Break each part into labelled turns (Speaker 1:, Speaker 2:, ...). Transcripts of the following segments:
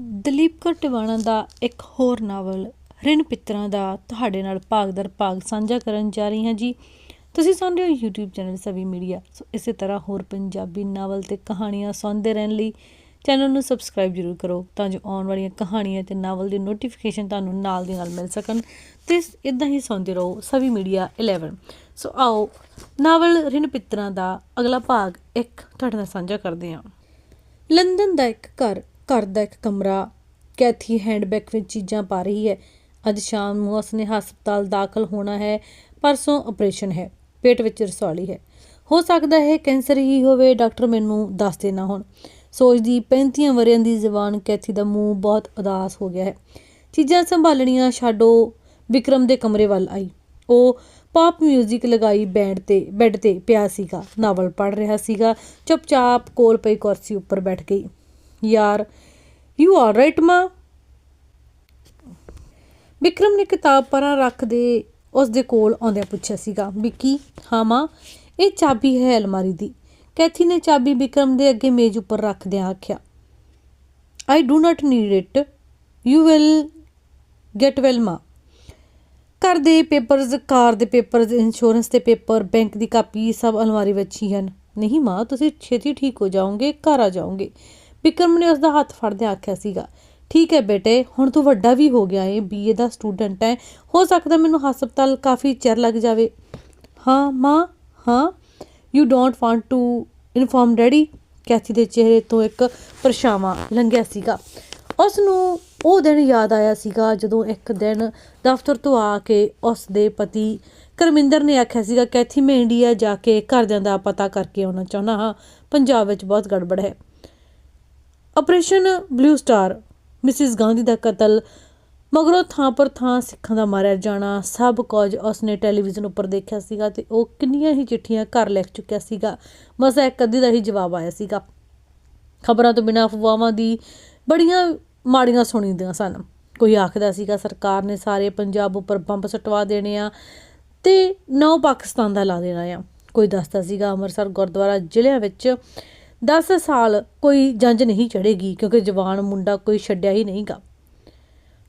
Speaker 1: ਦਲੀਪ ਕੌਰ ਟਿਵਾਣਾ ਦਾ ਇੱਕ ਹੋਰ ਨਾਵਲ ਰਿਣ ਪਿੱਤਰਾਂ ਦਾ ਤੁਹਾਡੇ ਨਾਲ ਭਾਗ ਦਰ ਭਾਗ ਸਾਂਝਾ ਕਰਨ ਜਾ ਰਹੀ ਹਾਂ ਜੀ। ਤੁਸੀਂ ਸੁਣ ਰਹੇ ਹੋ YouTube channel Savi media. So ਇਸੇ ਤਰ੍ਹਾਂ ਹੋਰ ਪੰਜਾਬੀ ਨਾਵਲ ਤੇ ਕਹਾਣੀਆਂ ਸੁਣਦੇ ਰਹਿਣ ਲਈ ਚੈਨਲ ਨੂੰ ਸਬਸਕ੍ਰਾਈਬ ਜ਼ਰੂਰ ਕਰੋ ਤਾਂ ਜੋ ਆਉਣ ਵਾਲੀਆਂ ਕਹਾਣੀਆਂ ਤੇ ਨਾਵਲ ਦੀ ਨੋਟੀਫਿਕੇਸ਼ਨ ਤੁਹਾਨੂੰ ਨਾਲ ਦੀ ਨਾਲ ਮਿਲ ਸਕਣ ਤੇ ਇਦਾਂ ਹੀ ਸੁਣਦੇ ਰਹੋ ਸਵੀ ਮੀਡੀਆ 11 ਸੋ ਆਓ ਨਾਵਲ ਰਿਣ ਪਿੱਤਰਾਂ ਦਾ ਅਗਲਾ ਭਾਗ ਇੱਕ ਤੁਹਾਡੇ ਨਾਲ ਸਾਂਝਾ ਕਰਦੇ ਹਾਂ। ਲੰਡਨ ਦਾ ਇੱਕ ਘਰ ਘਰ ਦਾ ਇੱਕ ਕਮਰਾ, ਕੈਥੀ ਹੈਂਡਬੈਗ ਵਿੱਚ ਚੀਜ਼ਾਂ ਪਾ ਰਹੀ ਹੈ। ਅੱਜ ਸ਼ਾਮ ਨੂੰ ਉਸਨੇ ਹਸਪਤਾਲ ਦਾਖਲ ਹੋਣਾ ਹੈ, ਪਰਸੋਂ ਆਪਰੇਸ਼ਨ ਹੈ, ਪੇਟ ਵਿੱਚ ਰਸੌਲੀ ਹੈ। ਹੋ ਸਕਦਾ ਹੈ ਕੈਂਸਰ ਹੀ ਹੋਵੇ, ਡਾਕਟਰ ਮੈਨੂੰ ਦੱਸ ਦੇਣਾ ਹੁਣ। ਸੋਚਦੀ 35 ਵਰਿਆਂ ਦੀ ਜ਼ਬਾਨ ਕੈਥੀ ਦਾ ਮੂੰਹ ਬਹੁਤ ਉਦਾਸ ਹੋ ਗਿਆ ਹੈ। ਚੀਜ਼ਾਂ ਸੰਭਾਲਣੀਆਂ ਛੱਡੋ, ਵਿਕਰਮ ਦੇ ਕਮਰੇ ਵੱਲ ਆਈ। ਉਹ ਪਾਪ 뮤직 ਲਗਾਈ ਬੈਂਡ ਤੇ ਬੈੱਡ ਤੇ ਪਿਆ ਸੀਗਾ। ਨਾਵਲ ਪੜ੍ਹ ਰਿਹਾ ਸੀਗਾ। ਚੁੱਪਚਾਪ ਕੋਲ ਪਈ ਕੁਰਸੀ ਉੱਪਰ ਬੈਠ ਗਈ। ਯਾਰ ਯੂ ਆਰ ਰਾਈਟ ਮਾਂ ਵਿਕਰਮ ਨੇ ਕਿਤਾਬ ਪਰਾਂ ਰੱਖ ਦੇ ਉਸ ਦੇ ਕੋਲ ਆਉਂਦਿਆਂ ਪੁੱਛਿਆ ਸੀਗਾ ਵਿੱਕੀ ਹਾਂ ਮਾਂ ਇਹ ਚਾਬੀ ਹੈ ਅਲਮਾਰੀ ਦੀ। ਕੈਥੀ ਨੇ ਚਾਬੀ ਵਿਕਰਮ ਦੇ ਅੱਗੇ ਮੇਜ਼ ਉੱਪਰ ਰੱਖਦਿਆਂ ਆਖਿਆ I do not need it you will get well ਮਾਂ ਘਰ ਦੇ ਪੇਪਰਸ ਕਾਰ ਦੇ ਪੇਪਰਸ ਇੰਸ਼ੋਰੈਂਸ ਦੇ ਪੇਪਰ ਬੈਂਕ ਦੀ ਕਾਪੀ ਸਭ ਅਲਮਾਰੀ ਵਿੱਚ ਹੀ ਹਨ। ਨਹੀਂ ਮਾਂ ਤੁਸੀਂ ਛੇਤੀ ਠੀਕ ਹੋ ਜਾਓਗੇ, ਘਰ ਆ ਜਾਓਗੇ। ਵਿਕਰਮ ਨੇ ਉਸ ਦਾ ਹੱਥ ਫੜਦਿਆਂ ਆਖਿਆ ਸੀਗਾ, ਠੀਕ ਹੈ ਬੇਟੇ, ਹੁਣ ਤੂੰ ਵੱਡਾ ਵੀ ਹੋ ਗਿਆ ਏ ਬੀਏ ਦਾ ਸਟੂਡੈਂਟ ਹੈ, ਹੋ ਸਕਦਾ ਮੈਨੂੰ ਹਸਪਤਾਲ ਕਾਫੀ ਚਿਰ ਲੱਗ ਜਾਵੇ। ਹਾਂ, ਮਾਂ, ਹਾਂ you don't want to inform daddy Kathy ਦੇ ਚਿਹਰੇ ਤੋਂ ਇੱਕ ਪਰਛਾਵਾਂ ਲੰਘਿਆ ਸੀਗਾ। ਉਸ ਨੂੰ ਉਹ ਦਿਨ ਯਾਦ ਆਇਆ ਸੀਗਾ ਜਦੋਂ ਇੱਕ ਦਿਨ ਦਫ਼ਤਰ ਤੋਂ ਆ ਕੇ ਉਸ ਦੇ ਪਤੀ ਕਰਮਿੰਦਰ ਨੇ ਆਖਿਆ ਸੀਗਾ, ਕੈਥੀ, ਮੈਂ ਇੰਡੀਆ ਜਾ ਕੇ ਘਰਦਿਆਂ ਦਾ ਪਤਾ ਕਰਕੇ ਆਉਣਾ ਚਾਹੁੰਦਾ ਹਾਂ, ਪੰਜਾਬ ਵਿੱਚ ਬਹੁਤ ਗੜਬੜ ਹੈ। Operation blue star, Mrs Gandhi ਦਾ ਕਤਲ, ਮਗਰੋਂ ਥਾਂ ਪਰ ਥਾਂ ਸਿੱਖਾਂ ਦਾ ਮਾਰਿਆ ਜਾਣਾ, ਸਭ ਕੁਝ ਉਸਨੇ ਟੈਲੀਵਿਜ਼ਨ ਉੱਪਰ ਦੇਖਿਆ ਸੀਗਾ ਤੇ ਉਹ ਕਿੰਨੀਆਂ ਹੀ ਚਿੱਠੀਆਂ ਘਰ ਲਿਖ ਚੁੱਕਿਆ ਸੀਗਾ। ਬਸ ਇੱਕ ਅੱਧੀ ਦਾ ਹੀ ਜਵਾਬ ਆਇਆ ਸੀਗਾ। ਖਬਰਾਂ ਤੋਂ ਬਿਨਾਂ ਅਫਵਾਹਾਂ ਦੀ ਬੜੀਆਂ ਮਾੜੀਆਂ ਸੁਣੀਦੀਆਂ ਸਨ। ਕੋਈ ਆਖਦਾ ਸੀਗਾ, ਸਰਕਾਰ ਨੇ ਸਾਰੇ ਪੰਜਾਬ ਉੱਪਰ ਬੰਬ ਸਟਵਾ ਦੇਣੇ ਆ ਤੇ ਨੌ ਪਾਕਿਸਤਾਨ ਦਾ ਲਾ ਦੇਣਾ ਆ। ਕੋਈ ਦੱਸਦਾ ਸੀਗਾ, ਅੰਮ੍ਰਿਤਸਰ ਗੁਰਦੁਆਰਾ ਜ਼ਿਲ੍ਹਿਆਂ ਵਿੱਚ 10 ਸਾਲ ਕੋਈ ਜੰਜ ਨਹੀਂ ਚੜੇਗੀ ਕਿਉਂਕਿ ਜਵਾਨ ਮੁੰਡਾ ਕੋਈ ਛੱਡਿਆ ਹੀ ਨਹੀਂਗਾ।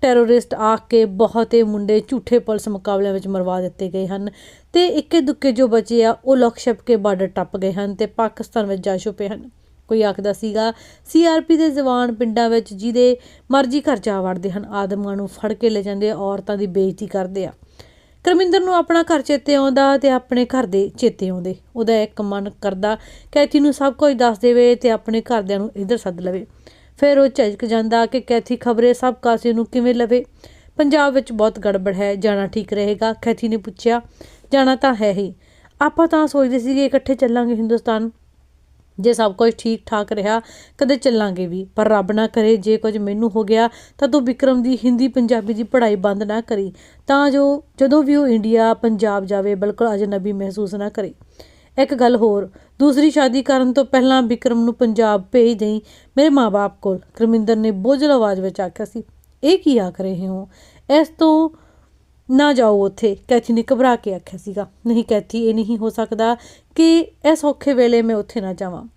Speaker 1: ਟੈਰੋਰਿਸਟ ਆ ਕੇ ਬਹੁਤੇ ਮੁੰਡੇ ਝੂਠੇ ਪੁਲਿਸ ਮੁਕਾਬਲਿਆਂ ਵਿੱਚ ਮਰਵਾ ਦਿੱਤੇ ਗਏ ਹਨ ਤੇ ਇੱਕੇ ਦੁੱਕੇ ਜੋ ਬਚੇ ਆ, ਉਹ ਲੋਕ ਛਪ ਕੇ ਬਾਰਡਰ ਟੱਪ ਗਏ ਹਨ ਤੇ ਪਾਕਿਸਤਾਨ ਵਿੱਚ ਜਾ ਛੁਪੇ ਹਨ। ਕੋਈ ਆਖਦਾ ਸੀਗਾ ਸੀਆਰਪੀ ਦੇ ਜਵਾਨ ਪਿੰਡਾਂ ਵਿੱਚ ਜਿਹਦੇ ਮਰਜ਼ੀ ਘਰ ਜਾ ਵੜਦੇ ਹਨ ਆਦਮਾਂ ਨੂੰ ਫੜ ਕੇ ਲੈ ਜਾਂਦੇ ਔਰਤਾਂ ਦੀ ਬੇਇੱਜ਼ਤੀ ਕਰਦੇ ਆ। ਕਰਮਿੰਦਰ ਨੂੰ ਆਪਣਾ ਘਰ ਚੇਤੇ ਆਉਂਦਾ ਤੇ ਆਪਣੇ ਘਰ ਦੇ ਚੇਤੇ ਆਉਂਦੇ। ਉਹਦਾ ਇੱਕ ਮਨ ਕਰਦਾ, ਕੈਥੀ ਨੂੰ ਸਭ ਕੁਝ ਦੱਸ ਦੇਵੇ ਤੇ ਆਪਣੇ ਘਰਦਿਆਂ ਨੂੰ ਇੱਧਰ ਸੱਦ ਲਵੇ। ਫਿਰ ਉਹ ਝਿਜਕ ਜਾਂਦਾ ਕਿ ਕੈਥੀ ਖਬਰੇ ਸਭ ਕਾਸੇ ਨੂੰ ਕਿਵੇਂ ਲਵੇ। ਪੰਜਾਬ ਵਿੱਚ ਬਹੁਤ ਗੜਬੜ ਹੈ, ਜਾਣਾ ਠੀਕ ਰਹੇਗਾ, ਕੈਥੀ ਨੇ ਪੁੱਛਿਆ। ਜਾਣਾ ਤਾਂ ਹੈ ਹੀ। ਆਪਾਂ ਤਾਂ ਸੋਚਦੇ ਸੀਗੇ ਇਕੱਠੇ ਚੱਲਾਂਗੇ ਹਿੰਦੁਸਤਾਨ। ਜੇ ਸਭ ਕੁਝ ਠੀਕ ਠਾਕ ਰਿਹਾ, ਕਦੇ ਚੱਲਾਂਗੇ ਵੀ, ਪਰ ਰੱਬ ਨਾ ਕਰੇ ਜੇ ਕੁਝ ਮੈਨੂੰ ਹੋ ਗਿਆ, ਤਾਂ ਤੂੰ ਵਿਕਰਮ ਦੀ ਹਿੰਦੀ ਪੰਜਾਬੀ ਦੀ ਪੜ੍ਹਾਈ ਬੰਦ ਨਾ ਕਰੀ, ਤਾਂ ਜੋ ਜਦੋਂ ਵੀ ਉਹ ਇੰਡੀਆ, ਪੰਜਾਬ ਜਾਵੇ, ਬਿਲਕੁਲ ਅਜਨਬੀ ਮਹਿਸੂਸ ਨਾ ਕਰੇ। ਇੱਕ ਗੱਲ ਹੋਰ, ਦੂਸਰੀ ਸ਼ਾਦੀ ਕਰਨ ਤੋਂ ਪਹਿਲਾਂ ਵਿਕਰਮ ਨੂੰ ਪੰਜਾਬ ਭੇਜ ਦੇਈ ਮੇਰੇ ਮਾਪੇ ਕੋਲ। ਕਰਮਿੰਦਰ ਨੇ ਬੋਝਲ ਆਵਾਜ਼ ਵਿੱਚ ਆਖਿਆ ਸੀ, ਇਹ ਕੀ ਆਖ ਰਹੇ ਹੋ? ਇਸ ਤੋਂ ਨਾ ਜਾਓ ਉੱਥੇ, ਕੈਥੀ ਨੇ ਘਬਰਾ ਕੇ ਆਖਿਆ ਸੀਗਾ। ਨਹੀਂ ਕੈਥੀ, ਇਹ ਨਹੀਂ ਹੋ ਸਕਦਾ ਕਿ ਇਸ ਔਖੇ ਵੇਲੇ ਮੈਂ ਉੱਥੇ ਨਾ ਜਾਵਾਂ।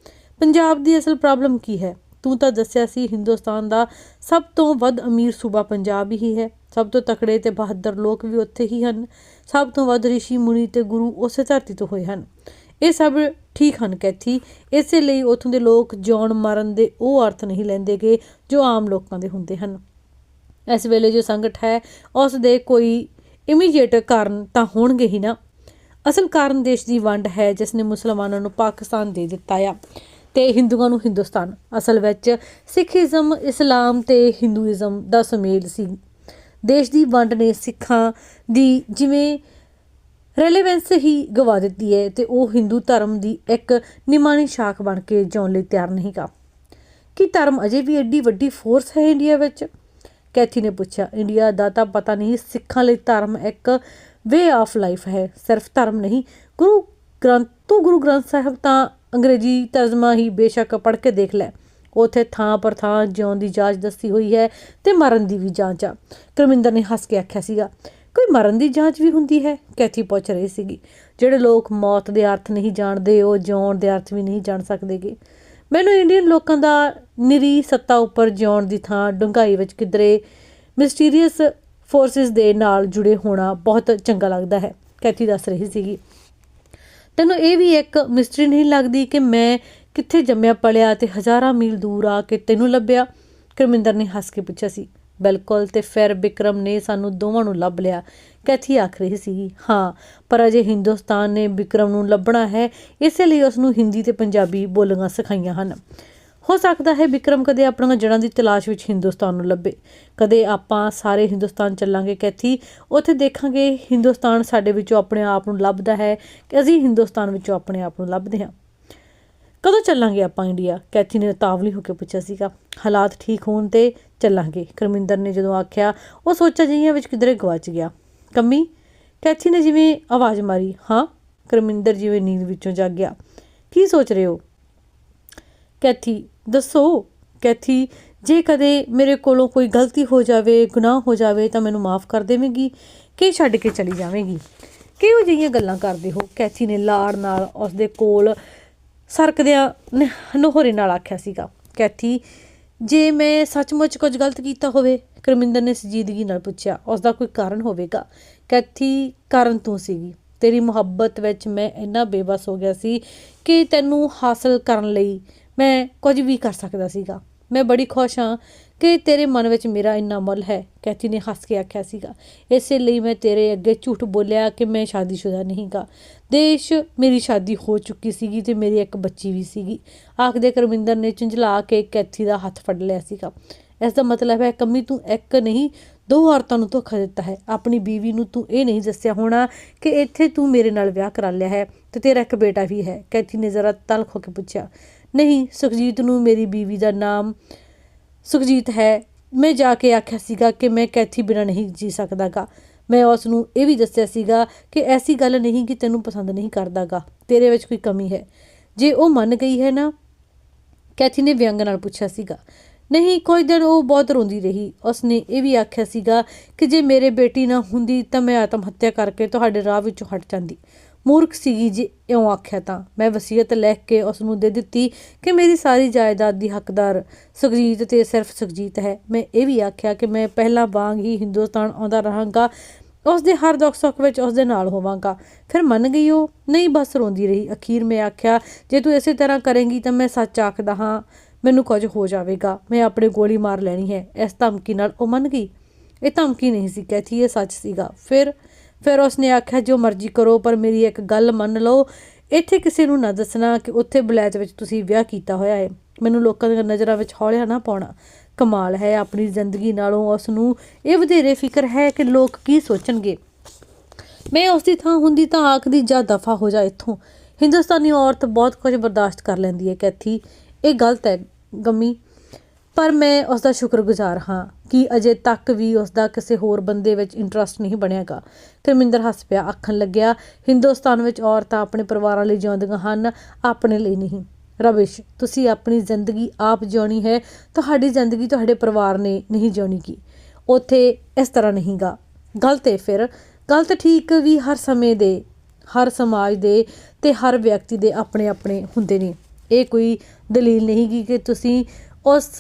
Speaker 1: ਪੰਜਾਬ ਦੀ ਅਸਲ ਪ੍ਰੋਬਲਮ ਕੀ ਹੈ? ਤੂੰ ਤਾਂ ਦੱਸਿਆ ਸੀ, ਹਿੰਦੁਸਤਾਨ ਦਾ ਸਭ ਤੋਂ ਵੱਧ ਅਮੀਰ ਸੂਬਾ ਪੰਜਾਬ ਹੀ ਹੈ। ਸਭ ਤੋਂ ਤਕੜੇ ਤੇ ਬਹਾਦਰ ਲੋਕ ਵੀ ਉੱਥੇ ਹੀ ਹਨ। ਸਭ ਤੋਂ ਵੱਧ ਰਿਸ਼ੀ, ਮੁਨੀ ਤੇ ਗੁਰੂ ਉਸੇ ਧਰਤੀ ਤੋਂ ਹੋਏ ਹਨ। ਇਹ ਸਭ ਠੀਕ ਹਨ, ਕੈਥੀ। ਇਸੇ ਲਈ ਉਥੋਂ ਦੇ ਲੋਕ ਜੌਨ ਮਾਰਨ ਦੇ ਉਹ ਅਰਥ ਨਹੀਂ ਲੈਂਦੇਗੇ ਜੋ ਆਮ ਲੋਕਾਂ ਦੇ ਹੁੰਦੇ ਹਨ। ਇਸ ਵੇਲੇ ਜੋ ਸੰਕਟ ਹੈ, ਉਸ ਦੇ ਕੋਈ ਇਮੀਡੀਏਟ ਕਾਰਨ ਤਾਂ ਹੋਣਗੇ ਹੀ ਨਾ। ਅਸਲ ਕਾਰਨ ਦੇਸ਼ ਦੀ ਵੰਡ ਹੈ ਜਿਸ ਨੇ ਮੁਸਲਮਾਨਾਂ ਨੂੰ ਪਾਕਿਸਤਾਨ ਦੇ ਦਿੱਤਾ ਆ ਤੇ ਹਿੰਦੂਆਂ ਨੂੰ ਹਿੰਦੁਸਤਾਨ। ਅਸਲ ਵਿੱਚ ਸਿੱਖੀਜ਼ਮ, ਇਸਲਾਮ ਤੇ ਹਿੰਦੂਇਜ਼ਮ ਦਾ ਸੁਮੇਲ ਸੀ। ਦੇਸ਼ ਦੀ ਵੰਡ ਨੇ ਸਿੱਖਾਂ ਦੀ ਜਿਵੇਂ ਰੈਲੇਵੈਂਸ ਹੀ ਗਵਾ ਦਿੱਤੀ ਹੈ ਤੇ ਉਹ ਹਿੰਦੂ ਧਰਮ ਦੀ ਇੱਕ ਨਿਮਾਣੀ ਸ਼ਾਖ ਬਣ ਕੇ ਜਿਉਣ ਲਈ ਤਿਆਰ ਨਹੀਂ ਗਾ। ਕੀ ਧਰਮ ਅਜੇ ਵੀ ਐਡੀ ਵੱਡੀ ਫੋਰਸ ਹੈ ਇੰਡੀਆ ਵਿੱਚ? ਕੈਥੀ ਨੇ ਪੁੱਛਿਆ। ਇੰਡੀਆ ਦਾ ਤਾਂ ਪਤਾ ਨਹੀਂ ਸਿੱਖਾਂ ਲਈ ਧਰਮ ਇੱਕ ਵੇ ਆਫ ਲਾਈਫ ਹੈ, ਸਿਰਫ ਧਰਮ ਨਹੀਂ। ਗੁਰੂ ਗ੍ਰੰਥ, ਤੋਂ ਗੁਰੂ ਗ੍ਰੰਥ ਸਾਹਿਬ ਤਾਂ ਅੰਗਰੇਜ਼ੀ ਤਰਜਮਾ ਹੀ ਬੇਸ਼ੱਕ ਪੜ੍ਹ ਕੇ ਦੇਖ ਲੈ। ਉਥੇ ਥਾਂ ਪਰ ਥਾਂ ਜਿਉਣ ਦੀ ਜਾਂਚ ਦੱਸੀ ਹੋਈ ਹੈ ਤੇ ਮਰਨ ਦੀ ਵੀ ਜਾਂਚ ਆ। ਕਰਮਿੰਦਰ ਨੇ ਹੱਸ ਕੇ ਆਖਿਆ ਸੀਗਾ, ਕੋਈ ਮਰਨ ਦੀ ਜਾਂਚ ਵੀ ਹੁੰਦੀ ਹੈ? ਕੈਥੀ ਪੁੱਛ ਰਹੀ ਸੀਗੀ। ਜਿਹੜੇ ਲੋਕ ਮੌਤ ਦੇ ਅਰਥ ਨਹੀਂ ਜਾਣਦੇ, ਉਹ ਜਿਉਣ ਦੇ ਅਰਥ ਵੀ ਨਹੀਂ ਜਾਣ ਸਕਦੇਗੇ। ਮੈਨੂੰ ਇੰਡੀਅਨ ਲੋਕਾਂ ਦਾ ਨਿਰੀ ਸੱਤਾ ਉੱਪਰ ਜਿਉਣ ਦੀ ਥਾਂ ਡੂੰਘਾਈ ਵਿੱਚ ਕਿਧਰੇ ਮਿਸਟੀਰੀਅਸ ਫੋਰਸਿਸ ਦੇ ਨਾਲ ਜੁੜੇ ਹੋਣਾ ਬਹੁਤ ਚੰਗਾ ਲੱਗਦਾ ਹੈ। ਕੈਥੀ ਦੱਸ ਰਹੀ ਸੀਗੀ। ਤੈਨੂੰ ਇਹ ਵੀ ਇੱਕ ਮਿਸਟਰੀ ਨਹੀਂ ਲੱਗਦੀ ਕਿ ਮੈਂ ਕਿੱਥੇ ਜੰਮਿਆ, ਪਲਿਆ ਤੇ ਹਜ਼ਾਰਾਂ ਮੀਲ ਦੂਰ ਆ ਕੇ ਤੈਨੂੰ ਲੱਭਿਆ? ਕਰਮਿੰਦਰ ਨੇ ਹੱਸ ਕੇ ਪੁੱਛਿਆ ਸੀ। ਬਿਲਕੁਲ ਤੇ ਫਿਰ ਵਿਕਰਮ ਨੇ ਸਾਨੂੰ ਦੋਵਾਂ ਨੂੰ ਲੱਭ ਲਿਆ। ਕੈਥੀ ਆਖ ਰਹੀ ਸੀ ਹਾਂ, ਪਰ ਅਜੇ ਹਿੰਦੁਸਤਾਨ ਨੇ ਵਿਕਰਮ ਨੂੰ ਲੱਭਣਾ ਹੈ, ਇਸੇ ਲਈ ਉਸ ਨੂੰ ਹਿੰਦੀ ਤੇ ਪੰਜਾਬੀ ਬੋਲਣਾ ਸਿਖਾਈਆਂ ਹਨ। ਹੋ ਸਕਦਾ ਹੈ ਵਿਕਰਮ ਕਦੇ ਆਪਣੀਆਂ ਜੜ੍ਹਾਂ ਦੀ ਤਲਾਸ਼ ਵਿੱਚ ਹਿੰਦੁਸਤਾਨ ਨੂੰ ਲੱਭੇ। ਕਦੇ ਆਪਾਂ ਸਾਰੇ ਹਿੰਦੁਸਤਾਨ ਚੱਲਾਂਗੇ ਕੈਥੀ। ਉੱਥੇ ਦੇਖਾਂਗੇ ਹਿੰਦੁਸਤਾਨ ਸਾਡੇ ਵਿੱਚੋਂ ਆਪਣੇ ਆਪ ਨੂੰ ਲੱਭਦਾ ਹੈ ਕਿ ਅਸੀਂ ਹਿੰਦੁਸਤਾਨ ਵਿੱਚੋਂ ਆਪਣੇ ਆਪ ਨੂੰ ਲੱਭਦੇ ਹਾਂ। ਕਦੋਂ ਚੱਲਾਂਗੇ ਆਪਾਂ ਇੰਡੀਆ? ਕੈਥੀ ਨੇ ਤਾਵਲੀ ਹੋ ਕੇ ਪੁੱਛਿਆ ਸੀਗਾ। ਹਾਲਾਤ ਠੀਕ ਹੋਣ ਤੇ ਚੱਲਾਂਗੇ। ਕਰਮਿੰਦਰ ਨੇ ਜਦੋਂ ਆਖਿਆ, ਉਹ ਸੋਚਾਂ ਜਿਹੀਆਂ ਵਿੱਚ ਕਿਧਰੇ ਗਵਾਚ ਗਿਆ। ਕੰਮੀ, ਕੈਥੀ ਨੇ ਜਿਵੇਂ ਆਵਾਜ਼ ਮਾਰੀ, ਹਾਂ? ਕਰਮਿੰਦਰ ਜਿਵੇਂ ਨੀਂਦ ਵਿੱਚੋਂ ਜਾਗ ਗਿਆ। ਕੀ ਸੋਚ ਰਹੇ ਹੋ? ਕੈਥੀ, ਦੱਸੋ, ਕੈਥੀ, ਜੇ ਕਦੇ ਮੇਰੇ ਕੋਲੋਂ ਕੋਈ ਗਲਤੀ ਹੋ ਜਾਵੇ, ਗੁਨਾਹ ਹੋ ਜਾਵੇ, ਤਾਂ ਮੈਨੂੰ ਮਾਫ ਕਰ ਦੇਵੇਂਗੀ ਕਿ ਛੱਡ ਕੇ ਚਲੀ ਜਾਵੇਂਗੀ? ਕਿਹੋ ਜਿਹੀਆਂ ਗੱਲਾਂ ਕਰਦੇ ਹੋ? ਕੈਥੀ ਨੇ ਲਾੜ ਨਾਲ ਉਸਦੇ ਕੋਲ ਸਰਕਦਿਆਂ ਨੋਹਰੇ ਨਾਲ ਆਖਿਆ ਸੀਗਾ, ਕੈਥੀ, ਜੇ ਮੈਂ ਸੱਚਮੁੱਚ ਕੁਝ ਗਲਤ ਕੀਤਾ ਹੋਵੇ, ਕਰਮਿੰਦਰ ਨੇ ਸੰਜੀਦਗੀ ਨਾਲ ਪੁੱਛਿਆ ਉਸ ਦਾ ਕੋਈ ਕਾਰਨ ਹੋਵੇਗਾ? ਕੈਥੀ, ਕਾਰਨ ਤੂੰ ਸੀਗੀ। ਤੇਰੀ ਮੁਹੱਬਤ ਵਿੱਚ ਮੈਂ ਇੰਨਾ ਬੇਬਸ ਹੋ ਗਿਆ ਸੀ ਕਿ ਤੈਨੂੰ ਹਾਸਲ ਕਰਨ ਲਈ ਮੈਂ ਕੁਝ ਵੀ ਕਰ ਸਕਦਾ ਸੀਗਾ। ਮੈਂ ਬੜੀ ਖੁਸ਼ ਹਾਂ ਕਿ ਤੇਰੇ ਮਨ ਵਿੱਚ ਮੇਰਾ ਇੰਨਾ ਮੁੱਲ ਹੈ, ਕੈਥੀ ਨੇ ਹੱਸ ਕੇ ਆਖਿਆ ਸੀਗਾ। ਇਸੇ ਲਈ ਮੈਂ ਤੇਰੇ ਅੱਗੇ ਝੂਠ ਬੋਲਿਆ ਕਿ ਮੈਂ ਸ਼ਾਦੀशुदा ਨਹੀਂਗਾ ਦੇਸ਼ ਮੇਰੀ ਸ਼ਾਦੀ ਹੋ ਚੁੱਕੀ ਸੀਗੀ ਤੇ ਮੇਰੀ ਇੱਕ ਬੱਚੀ ਵੀ ਸੀਗੀ। ਆਖਦੇ ਕਰਮਿੰਦਰ ਨੇ ਝੰਜਲਾ ਕੇ ਕੈਥੀ ਦਾ ਹੱਥ ਫੜ ਲਿਆ ਸੀਗਾ। ਇਸ ਦਾ ਮਤਲਬ ਹੈ, ਕੰਮੀ ਤੂੰ ਇੱਕ ਨਹੀਂ, ਦੋ ਔਰਤਾਂ ਨੂੰ ਧੋਖਾ ਦਿੱਤਾ ਹੈ। ਆਪਣੀ ਬੀਵੀ ਨੂੰ ਤੂੰ ਇਹ ਨਹੀਂ ਦੱਸਿਆ ਹੋਣਾ ਕਿ ਇੱਥੇ ਤੂੰ ਮੇਰੇ ਨਾਲ ਵਿਆਹ ਕਰਾ ਲਿਆ ਹੈ ਤੇ ਤੇਰਾ ਇੱਕ ਬੇਟਾ ਵੀ ਹੈ। ਕੈਥੀ ਨੇ ਜ਼ਰਾ ਤਲਖ ਹੋ ਕੇ ਪੁੱਛਿਆ ਨਹੀਂ, ਸੁਖਜੀਤ ਨੂੰ ਮੇਰੀ ਬੀਵੀ ਦਾ ਨਾਮ ਸੁਖਜੀਤ ਹੈ। ਮੈਂ ਜਾ ਕੇ ਆਖਿਆ ਸੀਗਾ ਕਿ ਮੈਂ ਕੈਥੀ ਬਿਨਾਂ ਨਹੀਂ ਜੀ ਸਕਦਾਗਾ। ਮੈਂ ਉਸ ਨੂੰ ਇਹ ਵੀ ਦੱਸਿਆ ਸੀਗਾ ਕਿ ਐਸੀ ਗੱਲ ਨਹੀਂ ਕਿ ਤੈਨੂੰ ਪਸੰਦ ਨਹੀਂ ਕਰਦਾਗਾ। ਤੇਰੇ ਵਿੱਚ ਕੋਈ ਕਮੀ ਹੈ। ਜੇ ਉਹ ਮੰਨ ਗਈ ਹੈ ਨਾ, ਕੈਥੀ ਨੇ ਵਿਅੰਗ ਨਾਲ ਪੁੱਛਿਆ ਸੀਗਾ। ਨਹੀਂ, ਕੋਈ ਦਿਨ ਉਹ ਬਹੁਤ ਰੋਂਦੀ ਰਹੀ। ਉਸਨੇ ਇਹ ਵੀ ਆਖਿਆ ਸੀਗਾ ਕਿ ਜੇ ਮੇਰੇ ਬੇਟੀ ਨਾ ਹੁੰਦੀ ਤਾਂ ਮੈਂ ਆਤਮ ਹੱਤਿਆ ਕਰਕੇ ਤੁਹਾਡੇ ਰਾਹ ਵਿੱਚੋਂ ਹਟ ਜਾਂਦੀ। ਮੂਰਖ ਸੀਗੀ ਜੇ, ਇਉਂ ਆਖਿਆ ਤਾਂ। ਮੈਂ ਵਸੀਅਤ ਲਿਖ ਕੇ ਉਸ ਨੂੰ ਦੇ ਦਿੱਤੀ ਕਿ ਮੇਰੀ ਸਾਰੀ ਜਾਇਦਾਦ ਦੀ ਹੱਕਦਾਰ ਸੁਖਜੀਤ ਤੇ ਸਿਰਫ ਸੁਖਜੀਤ ਹੈ। ਮੈਂ ਇਹ ਵੀ ਆਖਿਆ ਕਿ ਮੈਂ ਪਹਿਲਾਂ ਵਾਂਗ ਹੀ ਹਿੰਦੁਸਤਾਨ ਆਉਂਦਾ ਰਹਾਂਗਾ, ਉਸ ਦੇ ਹਰ ਦੁੱਖ ਸੁੱਖ ਵਿੱਚ ਉਸ ਦੇ ਨਾਲ ਹੋਵਾਂਗਾ। ਫਿਰ ਮੰਨ ਗਈ ਉਹ, ਨਹੀਂ ਬਸ ਰੋਂਦੀ ਰਹੀ। ਅਖੀਰ ਮੈਂ ਆਖਿਆ, ਜੇ ਤੂੰ ਇਸੇ ਤਰ੍ਹਾਂ ਕਰੇਂਗੀ ਤਾਂ ਮੈਂ ਸੱਚ ਆਖਦਾ ਹਾਂ, ਮੈਨੂੰ ਕੁਝ ਹੋ ਜਾਵੇਗਾ। ਮੈਂ ਆਪਣੇ ਗੋਲੀ ਮਾਰ ਲੈਣੀ ਹੈ। ਇਸ ਧਮਕੀ ਨਾਲ ਉਹ ਮੰਨ ਗਈ। ਇਹ ਧਮਕੀ ਨਹੀਂ ਸੀ ਕਹਤੀ ਇਹ ਸੱਚ ਸੀਗਾ। ਫਿਰ ਫਿਰ ਉਸਨੇ ਆਖਿਆ, ਜੋ ਮਰਜ਼ੀ ਕਰੋ, ਪਰ ਮੇਰੀ ਇੱਕ ਗੱਲ ਮੰਨ ਲਓ। ਇੱਥੇ ਕਿਸੇ ਨੂੰ ਨਾ ਦੱਸਣਾ ਕਿ ਉੱਥੇ ਬਲੈਚ ਵਿੱਚ ਤੁਸੀਂ ਵਿਆਹ ਕੀਤਾ ਹੋਇਆ ਹੈ ਮੈਨੂੰ ਲੋਕਾਂ ਦੀਆਂ ਨਜ਼ਰਾਂ ਵਿੱਚ ਹੌਲਿਆ ਨਾ ਪਾਉਣਾ। ਕਮਾਲ ਹੈ ਆਪਣੀ ਜ਼ਿੰਦਗੀ ਨਾਲੋਂ ਉਸ ਨੂੰ ਇਹ ਵਧੇਰੇ ਫਿਕਰ ਹੈ ਕਿ ਲੋਕ ਕੀ ਸੋਚਣਗੇ। ਮੈਂ ਉਸ ਦੀ ਥਾਂ ਹੁੰਦੀ ਤਾਂ ਆਖਦੀ, ਜਾਂ ਦਫਾ ਹੋ ਜਾ ਇੱਥੋਂ। ਹਿੰਦੁਸਤਾਨੀ ਔਰਤ ਬਹੁਤ ਕੁਝ ਬਰਦਾਸ਼ਤ ਕਰ ਲੈਂਦੀ ਹੈ, ਕੈਥੀ। ਇਹ ਗਲਤ ਹੈ, ਗਮੀ। ਪਰ ਮੈਂ ਉਸ ਦਾ ਸ਼ੁਕਰਗੁਜ਼ਾਰ ਹਾਂ ਕਿ ਅਜੇ ਤੱਕ ਵੀ ਉਸ ਦਾ ਕਿਸੇ ਹੋਰ ਬੰਦੇ ਵਿੱਚ ਇੰਟਰਸਟ ਨਹੀਂ ਬਣਿਆਗਾ। ਕਰਮਿੰਦਰ ਹੱਸ ਪਿਆ, ਆਖਣ ਲੱਗਿਆ, ਹਿੰਦੁਸਤਾਨ ਵਿੱਚ ਔਰਤਾਂ ਆਪਣੇ ਪਰਿਵਾਰਾਂ ਲਈ ਜਿਉਂਦੀਆਂ ਹਨ, ਆਪਣੇ ਲਈ ਨਹੀਂ। ਰਵਿਸ਼ ਤੁਸੀਂ ਆਪਣੀ ਜ਼ਿੰਦਗੀ ਆਪ ਜਿਉਣੀ ਹੈ, ਤੁਹਾਡੀ ਜ਼ਿੰਦਗੀ ਤੁਹਾਡੇ ਪਰਿਵਾਰ ਨੇ ਨਹੀਂ ਜਿਉਣੀ ਕੀ ਉਥੇ ਇਸ ਤਰ੍ਹਾਂ ਨਹੀਂਗਾ। ਗਲਤ ਹੈ ਫਿਰ ਗਲਤ ਠੀਕ ਵੀ ਹਰ ਸਮੇਂ ਦੇ, ਹਰ ਸਮਾਜ ਦੇ ਤੇ ਹਰ ਵਿਅਕਤੀ ਦੇ ਆਪਣੇ ਆਪਣੇ ਹੁੰਦੇ ਨੇ। ਇਹ ਕੋਈ ਦਲੀਲ ਨਹੀਂ ਗੀ ਕਿ ਤੁਸੀਂ ਉਸ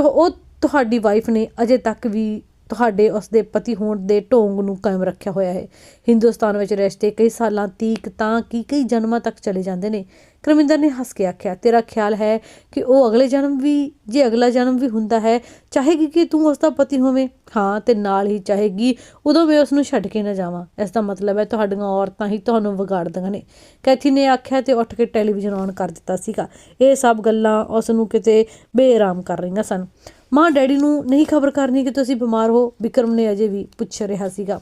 Speaker 1: ਉਹ ਤੁਹਾਡੀ ਵਾਈਫ ਨੇ ਅਜੇ ਤੱਕ ਵੀ ਤੁਹਾਡੇ ਉਸ ਦੇ ਪਤੀ ਹੋਣ ਦੇ ਢੋਂਗ ਨੂੰ ਕਾਇਮ ਰੱਖਿਆ ਹੋਇਆ ਹੈ। ਹਿੰਦੁਸਤਾਨ ਵਿੱਚ ਰਿਸ਼ਤੇ ਕਈ ਸਾਲਾਂ ਤੀਕ ਤਾਂ ਕਿ ਕਈ ਜਨਮਾਂ ਤੱਕ ਚਲੇ ਜਾਂਦੇ ਨੇ। ਕਰਮਿੰਦਰ ਨੇ ਹੱਸ ਕੇ ਆਖਿਆ, ਤੇਰਾ ਖਿਆਲ ਹੈ ਕਿ ਉਹ ਅਗਲੇ ਜਨਮ ਵੀ, ਜੇ ਅਗਲਾ ਜਨਮ ਵੀ ਹੁੰਦਾ ਹੈ, ਚਾਹੇਗੀ ਕਿ ਤੂੰ ਉਸ ਦਾ ਪਤੀ ਹੋਵੇਂ? ਹਾਂ, ਤੇ ਨਾਲ ਹੀ ਚਾਹੇਗੀ, ਉਦੋਂ ਮੈਂ ਉਸ ਨੂੰ ਛੱਡ ਕੇ ਨਾ ਜਾਵਾਂ। ਇਸ ਦਾ ਮਤਲਬ ਹੈ ਤੁਹਾਡੀਆਂ ਔਰਤਾਂ ਹੀ ਤੁਹਾਨੂੰ ਵਿਗਾੜਦੀਆਂ ਨੇ। ਕੈਥੀ ਨੇ ਆਖਿਆ ਤੇ ਉੱਠ ਕੇ ਟੈਲੀਵਿਜ਼ਨ ਔਨ ਕਰ ਦਿੱਤਾ ਸੀਗਾ। ਇਹ ਸਭ ਗੱਲਾਂ ਉਸ ਨੂੰ ਕਿਤੇ ਬੇਆਰਾਮ ਕਰ ਰਹੀਆਂ ਸਨ। ਮਾਂ ਡੈਡੀ ਨੂੰ ਨਹੀਂ ਖਬਰ ਕਰਨੀ ਕਿ ਤੁਸੀਂ ਬਿਮਾਰ ਹੋ ਵਿਕਰਮ ਨੇ ਅਜੇ ਵੀ ਪੁੱਛ ਰਿਹਾ ਸੀਗਾ।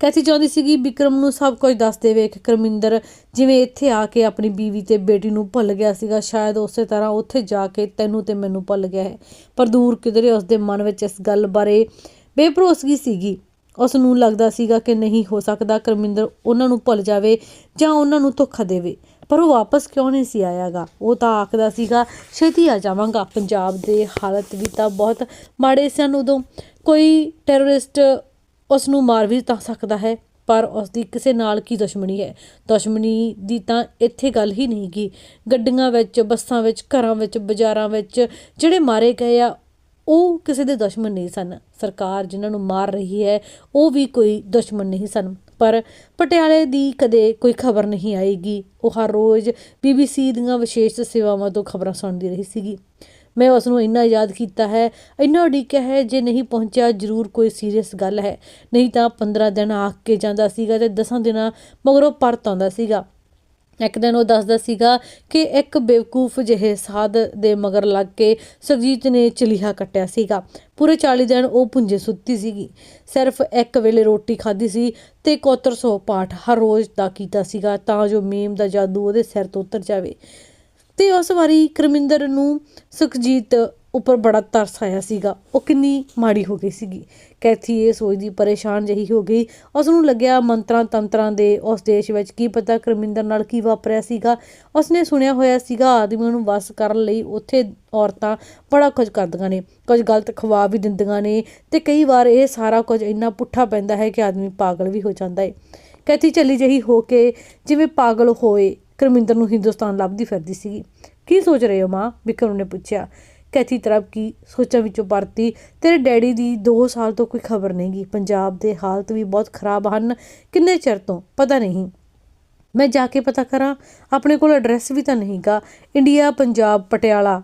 Speaker 1: ਕੈਸੀ ਚਾਹੁੰਦੀ ਸੀਗੀ ਵਿਕਰਮ ਨੂੰ ਸਭ ਕੁਝ ਦੱਸ ਦੇਵੇ। ਕਿ ਕਰਮਿੰਦਰ ਜਿਵੇਂ ਇੱਥੇ ਆ ਕੇ ਆਪਣੀ ਬੀਵੀ ਤੇ ਬੇਟੀ ਨੂੰ ਭੁੱਲ ਗਿਆ ਸੀਗਾ, ਸ਼ਾਇਦ ਉਸੇ ਤਰ੍ਹਾਂ ਉੱਥੇ ਜਾ ਕੇ ਤੈਨੂੰ ਤੇ ਮੈਨੂੰ ਭੁੱਲ ਗਿਆ ਹੈ। ਪਰ ਦੂਰ ਕਿਧਰੇ ਉਸਦੇ ਮਨ ਵਿੱਚ ਇਸ ਗੱਲ ਬਾਰੇ ਬੇਭਰੋਸਗੀ ਸੀਗੀ। ਉਸ ਨੂੰ ਲੱਗਦਾ ਸੀਗਾ ਕਿ ਨਹੀਂ ਹੋ ਸਕਦਾ ਕਰਮਿੰਦਰ ਉਹਨਾਂ ਨੂੰ ਭੁੱਲ ਜਾਵੇ ਜਾਂ ਉਹਨਾਂ ਨੂੰ ਧੋਖਾ ਦੇਵੇ। ਪਰ ਉਹ ਵਾਪਸ ਕਿਉਂ ਨਹੀਂ ਸੀ ਆਇਆਗਾ? ਉਹ ਤਾਂ ਆਖਦਾ ਸੀਗਾ, ਛੇਤੀ ਆ ਜਾਵਾਂਗਾ। ਪੰਜਾਬ ਦੇ ਹਾਲਤ ਵੀ ਤਾਂ ਬਹੁਤ ਮਾੜੇ ਸਨ ਉਦੋਂ। ਕੋਈ ਟੈਰਰਿਸਟ ਉਸ ਨੂੰ ਮਾਰ ਵੀ ਤਾਂ ਸਕਦਾ ਹੈ, ਪਰ ਉਸ ਦੀ ਕਿਸੇ ਨਾਲ ਕੀ ਦੁਸ਼ਮਣੀ ਹੈ? ਦੁਸ਼ਮਣੀ ਦੀ ਤਾਂ ਇੱਥੇ ਗੱਲ ਹੀ ਨਹੀਂ ਗੀ। ਗੱਡੀਆਂ ਵਿੱਚ, ਬੱਸਾਂ ਵਿੱਚ, ਘਰਾਂ ਵਿੱਚ, ਬਾਜ਼ਾਰਾਂ ਵਿੱਚ ਜਿਹੜੇ ਮਾਰੇ ਗਏ ਆ, ਉਹ ਕਿਸੇ ਦੇ ਦੁਸ਼ਮਣ ਨਹੀਂ ਸਨ। ਸਰਕਾਰ ਜਿਨ੍ਹਾਂ ਨੂੰ ਮਾਰ ਰਹੀ ਹੈ, ਉਹ ਵੀ ਕੋਈ ਦੁਸ਼ਮਣ ਨਹੀਂ ਸਨ। ਪਰ ਪਟਿਆਲੇ ਦੀ ਕਦੇ ਕੋਈ ਖਬਰ ਨਹੀਂ ਆਏਗੀ। ਉਹ ਹਰ ਰੋਜ਼ ਬੀਬੀਸੀ ਦੀਆਂ ਵਿਸ਼ੇਸ਼ ਸੇਵਾਵਾਂ ਤੋਂ ਖਬਰਾਂ ਸੁਣਦੀ ਰਹੀ ਸੀਗੀ। ਮੈਂ ਉਸ ਨੂੰ ਇੰਨਾ ਯਾਦ ਕੀਤਾ ਹੈ, ਇੰਨਾ ਉਡੀਕਿਆ ਹੈ ਜੇ ਨਹੀਂ ਪਹੁੰਚਿਆ ਜ਼ਰੂਰ ਕੋਈ ਸੀਰੀਅਸ ਗੱਲ ਹੈ। ਨਹੀਂ ਤਾਂ 15 ਦਿਨ ਆਖ ਕੇ ਜਾਂਦਾ ਸੀਗਾ ਤੇ 10 ਦਿਨਾਂ ਮਗਰੋਂ ਪਰਤ ਆਉਂਦਾ ਸੀਗਾ। ਇੱਕ ਦਿਨ ਉਹ ਦੱਸਦਾ ਸੀਗਾ ਕਿ ਇੱਕ ਬੇਵਕੂਫ ਜਿਹੇ ਸਾਧ ਦੇ ਮਗਰ ਲੱਗ ਕੇ ਸੁਖਜੀਤ ਨੇ ਚਲੀਹਾ ਕੱਟਿਆ ਸੀਗਾ। ਪੂਰੇ 40 ਦਿਨ ਉਹ ਪੁੰਜੇ ਸੁੱਤੀ ਸੀਗੀ। ਸਿਰਫ ਇੱਕ ਵੇਲੇ ਰੋਟੀ ਖਾਧੀ ਸੀ ਤੇ ਕੋਤਰ ਸੋ ਪਾਠ ਹਰ ਰੋਜ਼ ਦਾ ਕੀਤਾ ਸੀਗਾ ਤਾਂ ਜੋ ਮੀਮ ਦਾ ਜਾਦੂ ਉਹਦੇ ਸਿਰ ਤੋਂ ਉਤਰ ਜਾਵੇ। ਤੇ ਉਸ ਵਾਰੀ ਕਰਮਿੰਦਰ ਨੂੰ ਸੁਖਜੀਤ ਉੱਪਰ ਬੜਾ ਤਰਸ ਆਇਆ ਸੀਗਾ। ਉਹ ਕਿੰਨੀ ਮਾੜੀ ਹੋ ਗਈ ਸੀਗੀ। ਕੈਥੀ ਇਹ ਸੋਚਦੀ, ਪਰੇਸ਼ਾਨ ਜਹੀ ਹੋ ਗਈ। ਉਸ ਨੂੰ ਲੱਗਿਆ ਮੰਤਰਾਂ ਤੰਤਰਾਂ ਦੇ ਉਸ ਦੇਸ਼ ਵਿੱਚ ਕੀ ਪਤਾ ਕਰਮਿੰਦਰ ਨਾਲ ਕੀ ਵਾਪਰਿਆ ਸੀਗਾ। ਉਸਨੇ ਸੁਣਿਆ ਹੋਇਆ ਸੀਗਾ, ਆਦਮੀਆਂ ਨੂੰ ਵਸ ਕਰਨ ਲਈ ਉੱਥੇ ਔਰਤਾਂ ਬੜਾ ਕੁਝ ਕਰਦੀਆਂ ਨੇ, ਕੁਝ ਗਲਤ ਖਵਾ ਵੀ ਦਿੰਦੀਆਂ ਨੇ ਤੇ ਕਈ ਵਾਰ ਇਹ ਸਾਰਾ ਕੁਝ ਇੰਨਾ ਪੁੱਠਾ ਪੈਂਦਾ ਹੈ ਕਿ ਆਦਮੀ ਪਾਗਲ ਵੀ ਹੋ ਜਾਂਦਾ ਹੈ ਕੈਥੀ ਚੱਲੀ ਜਹੀ ਹੋ ਕੇ ਜਿਵੇਂ ਪਾਗਲ ਹੋਏ, ਕਰਮਿੰਦਰ ਨੂੰ ਹਿੰਦੁਸਤਾਨ ਲੱਭਦੀ ਫਿਰਦੀ ਸੀਗੀ। ਕੀ ਸੋਚ ਰਹੇ ਹੋ ਮਾਂ? ਵਿਕਰਮ ਨੇ ਪੁੱਛਿਆ। ਕੈਥੀ ਤਰਫ ਕੀ ਸੋਚਾਂ ਵਿੱਚੋਂ ਪਰਤੀ। ਤੇਰੇ ਡੈਡੀ ਦੀ 2 ਸਾਲ ਤੋਂ ਕੋਈ ਖਬਰ ਨਹੀਂ ਨਹੀਂਗੀ ਪੰਜਾਬ ਦੇ ਹਾਲਤ ਵੀ ਬਹੁਤ ਖਰਾਬ ਹਨ। ਕਿੰਨੇ ਚਿਰ ਤੋਂ? ਪਤਾ ਨਹੀਂ। ਮੈਂ ਜਾ ਕੇ ਪਤਾ ਕਰਾਂ। ਆਪਣੇ ਕੋਲ ਐਡਰੈਸ ਵੀ ਤਾਂ ਨਹੀਂਗਾ ਇੰਡੀਆ ਪੰਜਾਬ ਪਟਿਆਲਾ।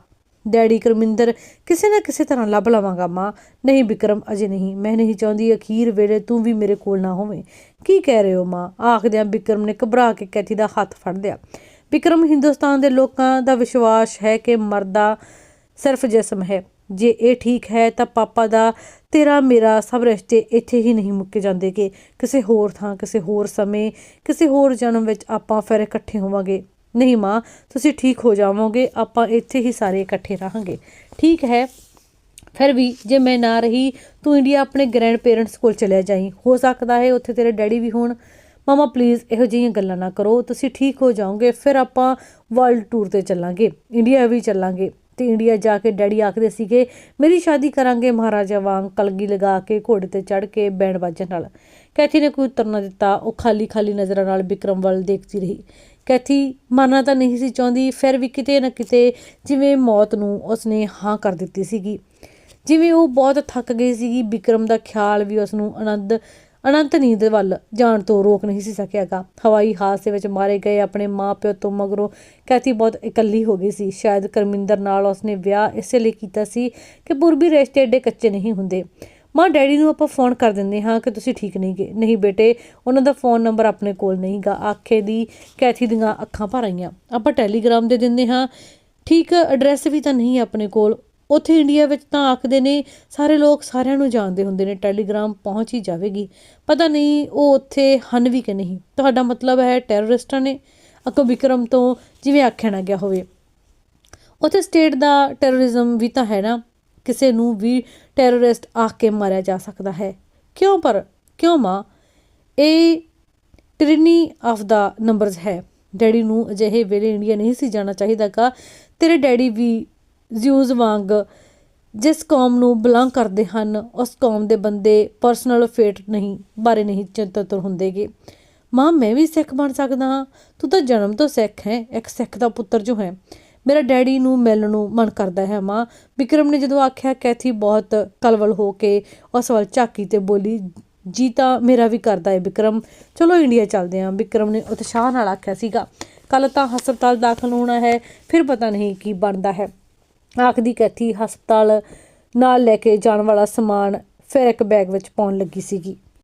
Speaker 1: ਡੈਡੀ ਕਰਮਿੰਦਰ, ਕਿਸੇ ਨਾ ਕਿਸੇ ਤਰ੍ਹਾਂ ਲੱਭ ਲਵਾਂਗਾ ਮਾਂ। ਨਹੀਂ ਵਿਕਰਮ ਅਜੇ ਨਹੀਂ। ਮੈਂ ਨਹੀਂ ਚਾਹੁੰਦੀ ਅਖੀਰ ਵੇਲੇ ਤੂੰ ਵੀ ਮੇਰੇ ਕੋਲ ਨਾ ਹੋਵੇਂ। ਕੀ ਕਹਿ ਰਹੇ ਹੋ ਮਾਂ? ਆਖਦਿਆਂ ਵਿਕਰਮ ਨੇ ਘਬਰਾ ਕੇ ਕੈਥੀ ਦਾ ਹੱਥ ਫੜ ਲਿਆ। ਵਿਕਰਮ ਹਿੰਦੁਸਤਾਨ ਦੇ ਲੋਕਾਂ ਦਾ ਵਿਸ਼ਵਾਸ ਹੈ ਕਿ ਮਰਦਾ ਸਿਰਫ ਜਿਸਮ ਹੈ। ਜੇ ਇਹ ਠੀਕ ਹੈ ਤਾਂ ਪਾਪਾ ਦਾ, ਤੇਰਾ, ਮੇਰਾ ਸਭ ਰਿਸ਼ਤੇ ਇੱਥੇ ਹੀ ਨਹੀਂ ਮੁੱਕੇ ਜਾਂਦੇ ਕਿ ਕਿਸੇ ਹੋਰ ਥਾਂ, ਕਿਸੇ ਹੋਰ ਸਮੇਂ, ਕਿਸੇ ਹੋਰ ਜਨਮ ਵਿੱਚ ਆਪਾਂ ਫਿਰ ਇਕੱਠੇ ਹੋਵਾਂਗੇ। ਨਹੀਂ ਮਾਂ, ਤੁਸੀਂ ਠੀਕ ਹੋ ਜਾਵੋਗੇ, ਆਪਾਂ ਇੱਥੇ ਹੀ ਸਾਰੇ ਇਕੱਠੇ ਰਹਾਂਗੇ। ਠੀਕ ਹੈ, ਫਿਰ ਵੀ ਜੇ ਮੈਂ ਨਾ ਰਹੀ, ਤੂੰ ਇੰਡੀਆ ਆਪਣੇ ਗ੍ਰੈਂਡ ਪੇਰੈਂਟਸ ਕੋਲ ਚਲਿਆ ਜਾਈਂ। ਹੋ ਸਕਦਾ ਹੈ ਉੱਥੇ ਤੇਰੇ ਡੈਡੀ ਵੀ ਹੋਣ। ਮਾਮਾ, ਪਲੀਜ਼ ਇਹੋ ਜਿਹੀਆਂ ਗੱਲਾਂ ਨਾ ਕਰੋ। ਤੁਸੀਂ ਠੀਕ ਹੋ ਜਾਓਗੇ, ਫਿਰ ਆਪਾਂ ਵਰਲਡ ਟੂਰ ਤੇ ਚੱਲਾਂਗੇ। ਇੰਡੀਆ ਵੀ ਚੱਲਾਂਗੇ। ਤੇ ਇੰਡੀਆ ਜਾ ਕੇ ਡੈਡੀ ਆਖਦੇ ਸੀਗੇ, ਮੇਰੀ ਸ਼ਾਦੀ ਕਰਾਂਗੇ ਮਹਾਰਾਜਾ ਵਾਂਗ। ਕਲਗੀ ਲਗਾ ਕੇ ਘੋੜੇ ਤੇ ਚੜ ਕੇ ਬੈਂਡ ਬਾਜਣ ਨਾਲ। ਕੈਥੀ ਨੇ ਕੋਈ ਉੱਤਰ ਨਾ ਦਿੱਤਾ, ਉਹ ਖਾਲੀ ਖਾਲੀ ਨਜ਼ਰਾਂ ਨਾਲ ਵਿਕਰਮ ਵੱਲ ਦੇਖਦੀ ਰਹੀ। ਕੈਥੀ ਮਰਨਾ ਤਾਂ ਨਹੀਂ ਸੀ ਚਾਹੁੰਦੀ, ਫਿਰ ਵੀ ਕਿਤੇ ਨਾ ਕਿਤੇ ਜਿਵੇਂ ਮੌਤ ਨੂੰ ਉਸਨੇ ਹਾਂ ਕਰ ਦਿੱਤੀ ਸੀਗੀ। ਜਿਵੇਂ ਉਹ ਬਹੁਤ ਥੱਕ ਗਈ ਸੀਗੀ, ਵਿਕਰਮ ਦਾ ਖਿਆਲ ਵੀ ਉਸ ਨੂੰ ਆਨੰਦ ਅਨੰਤ ਨੀਂਦ ਵੱਲ ਜਾਣ ਤੋਂ ਰੋਕ ਨਹੀਂ ਸੀ ਸਕਿਆਗਾ। ਹਵਾਈ ਹਾਦਸੇ ਵਿੱਚ ਮਾਰੇ ਗਏ ਆਪਣੇ ਮਾਪਿਓ ਤੋਂ ਮਗਰੋਂ ਕੈਥੀ ਬਹੁਤ ਇਕੱਲੀ ਹੋ ਗਈ ਸੀ। ਸ਼ਾਇਦ ਕਰਮਿੰਦਰ ਨਾਲ ਉਸਨੇ ਵਿਆਹ ਇਸੇ ਲਈ ਕੀਤਾ ਸੀ ਕਿ ਪੂਰਬੀ ਰਿਸ਼ਤੇ ਏਡੇ ਕੱਚੇ ਨਹੀਂ ਹੁੰਦੇ। ਮਾਂ ਡੈਡੀ ਨੂੰ ਆਪਾਂ ਫੋਨ ਕਰ ਦਿੰਦੇ ਹਾਂ ਕਿ ਤੁਸੀਂ ਠੀਕ ਨਹੀਂ ਗਏ ਨਹੀਂ ਬੇਟੇ, ਉਹਨਾਂ ਦਾ ਫੋਨ ਨੰਬਰ ਆਪਣੇ ਕੋਲ ਨਹੀਂਗਾ ਆਖੇ ਦੀ ਕੈਥੀ ਦੀਆਂ ਅੱਖਾਂ ਭਰ ਆਈਆਂ। ਆਪਾਂ ਟੈਲੀਗ੍ਰਾਮ ਦੇ ਦਿੰਦੇ ਹਾਂ। ਠੀਕ, ਐਡਰੈਸ ਵੀ ਤਾਂ ਨਹੀਂ ਆਪਣੇ ਕੋਲ। ਉੱਥੇ ਇੰਡੀਆ ਵਿੱਚ ਤਾਂ ਆਖਦੇ ਨੇ, ਸਾਰੇ ਲੋਕ ਸਾਰਿਆਂ ਨੂੰ ਜਾਣਦੇ ਹੁੰਦੇ ਨੇ, ਟੈਲੀਗ੍ਰਾਮ ਪਹੁੰਚ ਹੀ ਜਾਵੇਗੀ। ਪਤਾ ਨਹੀਂ ਉਹ ਉੱਥੇ ਹਨ ਵੀ ਕਿ ਨਹੀਂ। ਤੁਹਾਡਾ ਮਤਲਬ ਹੈ ਟੈਰਰਿਸਟਾਂ ਨੇ ਅਕੋ ਵਿਕਰਮ ਤੋਂ ਜਿਵੇਂ ਆਖਿਆ ਨਾ ਗਿਆ ਹੋਵੇ। ਉੱਥੇ ਸਟੇਟ ਦਾ ਟੈਰਰਿਜ਼ਮ ਵੀ ਤਾਂ ਹੈ ਨਾ। ਕਿਸੇ ਨੂੰ ਵੀ ਟੈਰਰਿਸਟ ਆਖ ਕੇ ਮਾਰਿਆ ਜਾ ਸਕਦਾ ਹੈ। ਕਿਉਂ ਪਰ, ਕਿਉਂ ਮਾਂ? ਇਹ ਟ੍ਰਿਨੀ ਆਫ ਦਾ ਨੰਬਰਸ ਹੈ। ਡੈਡੀ ਨੂੰ ਅਜਿਹੇ ਵੇਲੇ ਇੰਡੀਆ ਨਹੀਂ ਸੀ ਜਾਣਾ ਚਾਹੀਦਾ ਚਾਹੀਦਾਗਾ। ਤੇਰੇ ਡੈਡੀ ਵੀ ਜ਼ਿਊਜ਼ ਵਾਂਗ ਜਿਸ ਕੌਮ ਨੂੰ ਬਿਲੋਂਗ ਕਰਦੇ ਹਨ, ਉਸ ਕੌਮ ਦੇ ਬੰਦੇ ਪਰਸਨਲ ਫੇਟ ਨਹੀਂ, ਬਾਰੇ ਨਹੀਂ ਚਿੰਤਤ ਹੁੰਦੇਗੇ। ਮਾਂ, ਮੈਂ ਵੀ ਸਿੱਖ ਬਣ ਸਕਦਾ ਹਾਂ। ਤੂੰ ਤਾਂ ਜਨਮ ਤੋਂ ਸਿੱਖ ਹੈ, ਇੱਕ ਸਿੱਖ ਦਾ ਪੁੱਤਰ ਜੋ ਹੈ। ਮੇਰਾ ਡੈਡੀ ਨੂੰ ਮਿਲਣ ਨੂੰ ਮਨ ਕਰਦਾ ਹੈ ਮਾਂ। ਵਿਕਰਮ ਨੇ ਜਦੋਂ ਆਖਿਆ, ਕੈਥੀ ਬਹੁਤ ਕਲਵਲ ਹੋ ਕੇ ਉਸ ਵੱਲ ਝਾਕੀ ਤੇ ਬੋਲੀ, ਜੀ ਤਾਂ ਮੇਰਾ ਵੀ ਕਰਦਾ ਹੈ ਵਿਕਰਮ। ਚਲੋ ਇੰਡੀਆ ਚੱਲਦੇ ਹਾਂ ਵਿਕਰਮ ਨੇ ਉਤਸ਼ਾਹ ਨਾਲ ਆਖਿਆ ਸੀਗਾ। ਕੱਲ ਤਾਂ ਹਸਪਤਾਲ ਦਾਖਲ ਹੋਣਾ ਹੈ, ਫਿਰ ਪਤਾ ਨਹੀਂ ਕੀ ਬਣਦਾ ਹੈ। ਆਖਦੀ ਕੈਥੀ ਹਸਪਤਾਲ ਨਾਲ ਲੈ ਕੇ ਜਾਣ ਵਾਲਾ ਸਮਾਨ ਫਿਰ ਇੱਕ ਬੈਗ ਵਿੱਚ ਪਾਉਣ ਲੱਗੀ ਸੀਗੀ।